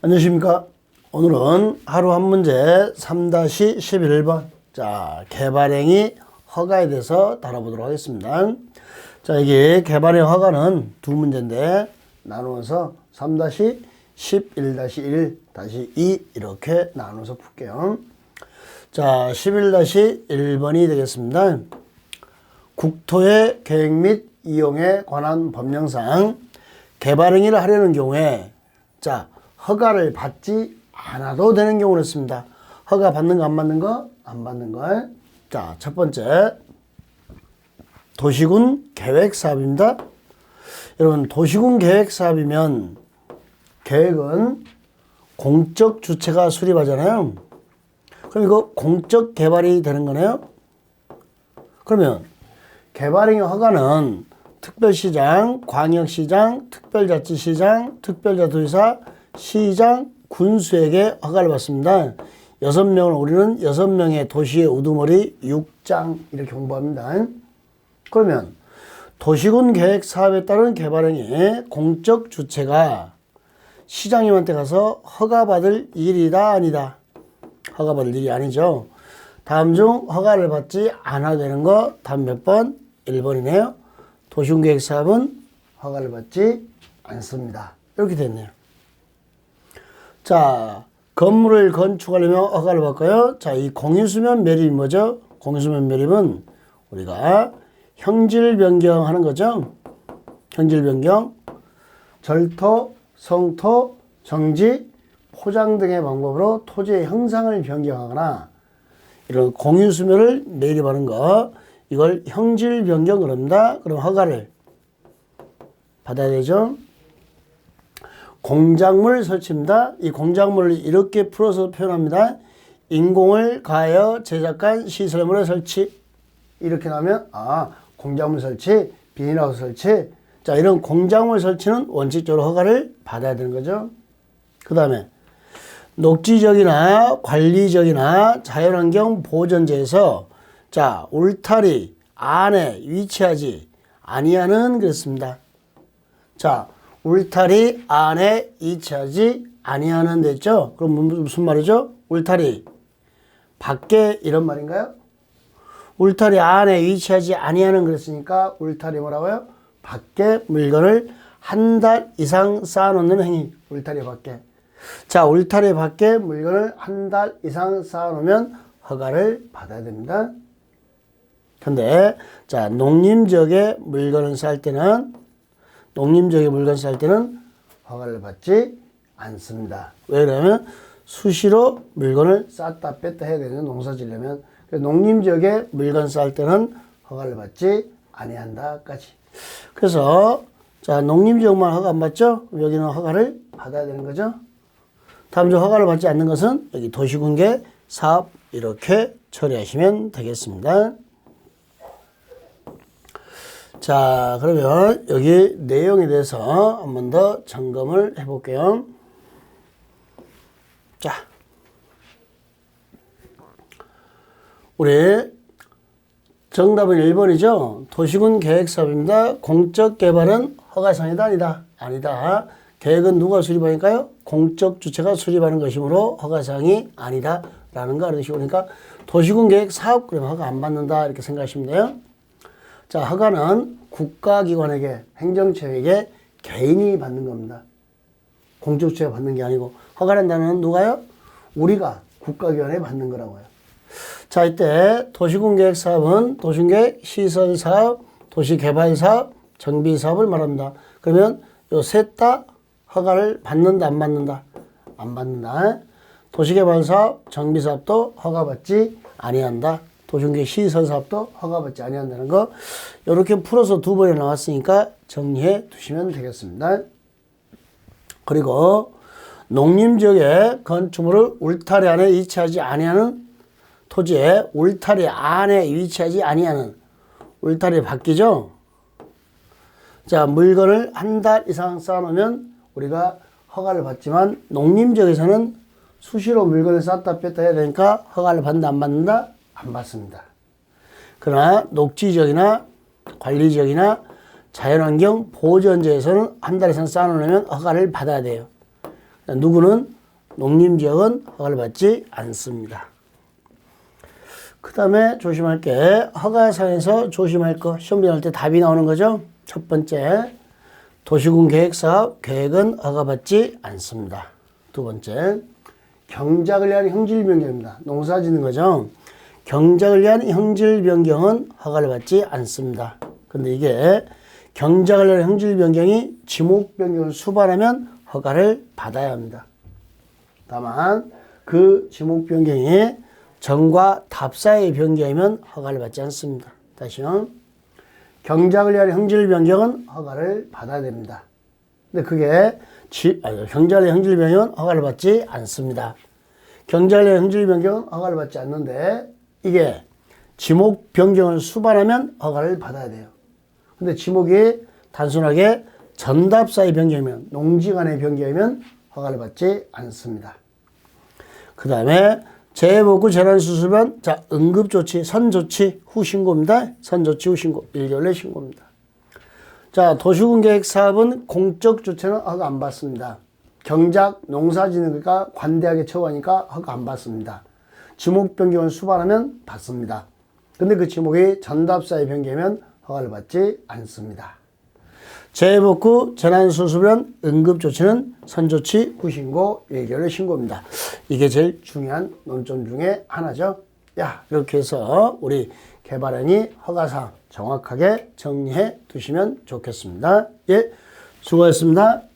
안녕하십니까. 오늘은 하루 한 문제 3-11번. 자, 개발행위 허가에 대해서 다뤄보도록 하겠습니다. 자, 이게 개발행 허가는 두 문제인데 나누어서 3-11-1-1-2 이렇게 나눠서 풀게요. 자, 11-1번이 되겠습니다. 국토의 계획 및 이용에 관한 법령상 개발행위를 하려는 경우에 자 허가를 받지 않아도 되는 경우를 씁니다. 허가 받는 거 안 받는 거? 안 받는 거. 자, 첫 번째 도시군 계획 사업입니다. 여러분 도시군 계획 사업이면 계획은 공적 주체가 수립하잖아요. 그럼 이거 공적 개발이 되는 거네요. 그러면 개발행위 허가는 특별시장, 광역시장, 특별자치시장, 특별자도지사, 시장, 군수에게 허가를 받습니다. 여섯 명을 우리는 여섯 명의 도시의 우두머리 6장 이렇게 공부합니다. 그러면 도시군 계획 사업에 따른 개발행위 공적 주체가 시장님한테 가서 허가받을 일이다 아니다. 허가받을 일이 아니죠. 다음 중 허가를 받지 않아도 되는 거 다음 몇 번? 1번이네요. 도시군 계획 사업은 허가를 받지 않습니다. 이렇게 됐네요. 자, 건물을 건축하려면 허가를 받고요. 자, 이 공유수면 매립이 뭐죠? 공유수면 매립은 우리가 형질 변경하는 거죠. 형질 변경, 절토, 성토, 정지, 포장 등의 방법으로 토지의 형상을 변경하거나 이런 공유수면을 매립하는 거 이걸 형질 변경을 합니다. 그럼 허가를 받아야 되죠. 공작물 설치입니다. 이 공작물을 이렇게 풀어서 표현합니다. 인공을 가하여 제작한 시설물의 설치 이렇게 나면 아 공작물 설치, 비닐하우스 설치 자 이런 공작물 설치는 원칙적으로 허가를 받아야 되는 거죠. 그 다음에 녹지적이나 관리적이나 자연환경 보전제에서 자 울타리 안에 위치하지 아니하는 그랬습니다. 자 울타리 안에 위치하지 아니하는 됐죠? 그럼 무슨 말이죠? 울타리 밖에 이런 말인가요? 울타리 안에 위치하지 아니하는 그랬으니까 울타리 뭐라고요? 밖에 물건을 한 달 이상 쌓아놓는 행위 울타리 밖에 자 울타리 밖에 물건을 한 달 이상 쌓아놓으면 허가를 받아야 됩니다. 근데 자 농림지역에 물건을 쌀 때는 농림지역에 물건 쌀 때는 허가를 받지 않습니다. 왜 그러면 수시로 물건을 쌌다 뺐다 해야 되는 농사 지려면 농림지역에 물건 쌀 때는 허가를 받지 아니한다까지. 그래서 자 농림지역만 허가 안 받죠? 여기는 허가를 받아야 되는 거죠. 다음 주 허가를 받지 않는 것은 여기 도시군계 사업 이렇게 처리하시면 되겠습니다. 자, 그러면 여기 내용에 대해서 한 번 더 점검을 해 볼게요. 자, 우리 정답은 1번이죠. 도시군 계획사업입니다. 공적 개발은 허가상이다 아니다. 아니다. 계획은 누가 수립하니까요? 공적 주체가 수립하는 것이므로 허가상이 아니다. 라는 거 알아두시고 그러니까 도시군 계획 사업 그러면 허가 안 받는다 이렇게 생각하시면 돼요. 자, 허가는 국가기관에게 행정처에게 개인이 받는 겁니다. 주체가 받는 게 아니고 허가란 단어는 누가요? 우리가 국가기관에 받는 거라고요. 자, 이때 도시군계획 사업은 도시계획 시설 사업, 도시개발 사업, 정비 사업을 말합니다. 그러면 요 셋 다 허가를 받는다, 안 받는다? 안 받는다. 도시개발 사업, 정비 사업도 허가받지 아니한다. 도시계획 시설 사업도 허가받지 아니한다는 거. 이렇게 풀어서 두 번에 나왔으니까 정리해 두시면 되겠습니다. 그리고 농림지역의 건축물을 울타리 안에 위치하지 아니하는 토지에 울타리 안에 위치하지 아니하는 울타리 바뀌죠. 자 물건을 한 달 이상 쌓아놓으면 우리가 허가를 받지만 농림지역에서는 수시로 물건을 쌓다 뺐다 해야 되니까 허가를 받는다 안 받는다 안 받습니다. 그러나 녹지 지역이나 관리 지역이나 자연환경 보전지에서는 한 달 이상 쌓아놓으면 허가를 받아야 돼요. 누구는 농림 지역은 허가를 받지 않습니다. 그 다음에 조심할 게 허가상에서 조심할 거 시험 변할 때 답이 나오는 거죠. 첫 번째 도시군 계획사업 계획은 허가받지 않습니다. 두 번째 경작을 위한 형질 변경입니다. 농사 짓는 거죠. 경작을 위한 형질 변경은 허가를 받지 않습니다. 근데 이게 경작을 위한 형질 변경이 지목 변경을 수반하면 허가를 받아야 합니다. 다만 그 지목 변경이 정과 답 사이의 변경이면 허가를 받지 않습니다. 다시요. 경작을 위한 형질 변경은 허가를 받아야 됩니다. 근데 그게 지, 아니, 위한 형질 변경은 허가를 받지 않습니다. 위한 형질 변경은 허가를 받지 않는데 이게 지목 변경을 수반하면 허가를 받아야 돼요. 근데 지목이 단순하게 전답 사이 변경이면 농지 간의 변경이면 허가를 받지 않습니다. 그 다음에 재해복구 재난수술은 자 응급조치, 선조치 후 신고입니다. 선조치 후 신고, 1개월 내 신고입니다. 자 도시군 계획 사업은 공적 조치는 허가 안 받습니다. 경작, 농사짓는가 관대하게 처우하니까 허가 안 받습니다. 지목 변경을 수반하면 받습니다. 근데 그 지목이 전답사의 변경이면 허가를 받지 않습니다. 재해복 구 재난수습은 응급조치는 선조치 후신고 예결의 신고입니다. 이게 제일 중요한 논점 중에 하나죠. 야 이렇게 해서 우리 개발원이 허가사항 정확하게 정리해 두시면 좋겠습니다. 예, 수고하셨습니다.